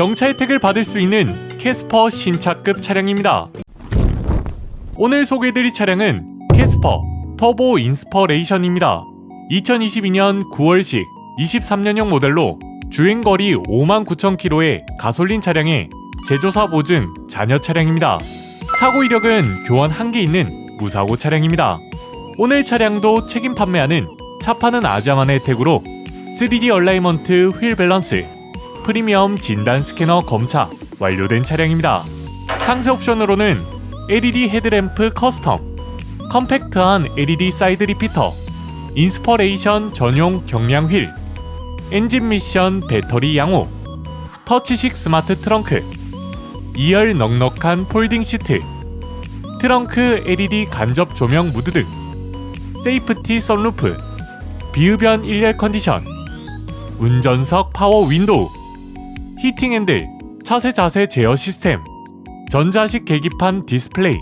경차 혜택을 받을 수 있는 캐스퍼 신차급 차량입니다. 오늘 소개해드릴 차량은 캐스퍼 터보 인스퍼레이션입니다. 2022년 9월식 23년형 모델로 주행거리 5만 9천 킬로의 가솔린 차량의 제조사 보증 잔여 차량입니다. 사고 이력은 교환 한 개 있는 무사고 차량입니다. 오늘 차량도 책임 판매하는 차 파는 아자만의 혜택으로 3D 얼라이먼트 휠 밸런스, 프리미엄 진단 스캐너 검차 완료된 차량입니다. 상세 옵션으로는 LED 헤드램프 커스텀, 컴팩트한 LED 사이드 리피터, 인스퍼레이션 전용 경량 휠, 엔진 미션 배터리 양호, 터치식 스마트 트렁크, 2열 넉넉한 폴딩 시트, 트렁크 LED 간접 조명 무드 등, 세이프티 선루프, 비흡연 1열 컨디션, 운전석 파워 윈도우, 히팅 핸들, 차세 자세 제어 시스템, 전자식 계기판 디스플레이,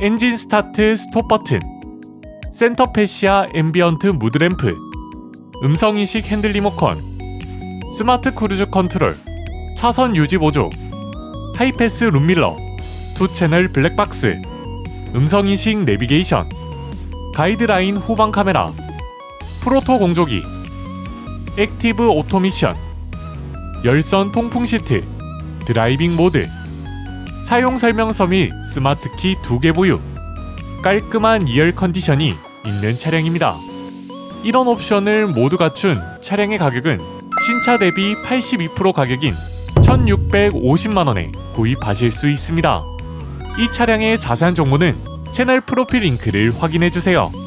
엔진 스타트 스톱 버튼, 센터 패시아 앰비언트 무드램프, 음성인식 핸들 리모컨, 스마트 크루즈 컨트롤, 차선 유지 보조, 하이패스 룸밀러, 투 채널 블랙박스, 음성인식 내비게이션, 가이드라인 후방 카메라, 프로토 공조기, 액티브 오토미션, 열선 통풍 시트, 드라이빙 모드, 사용 설명서 및 스마트키 2개 보유, 깔끔한 2열 컨디션이 있는 차량입니다. 이런 옵션을 모두 갖춘 차량의 가격은 신차 대비 82% 가격인 1,650만원에 구입하실 수 있습니다. 이 차량의 자세한 정보는 채널 프로필 링크를 확인해주세요.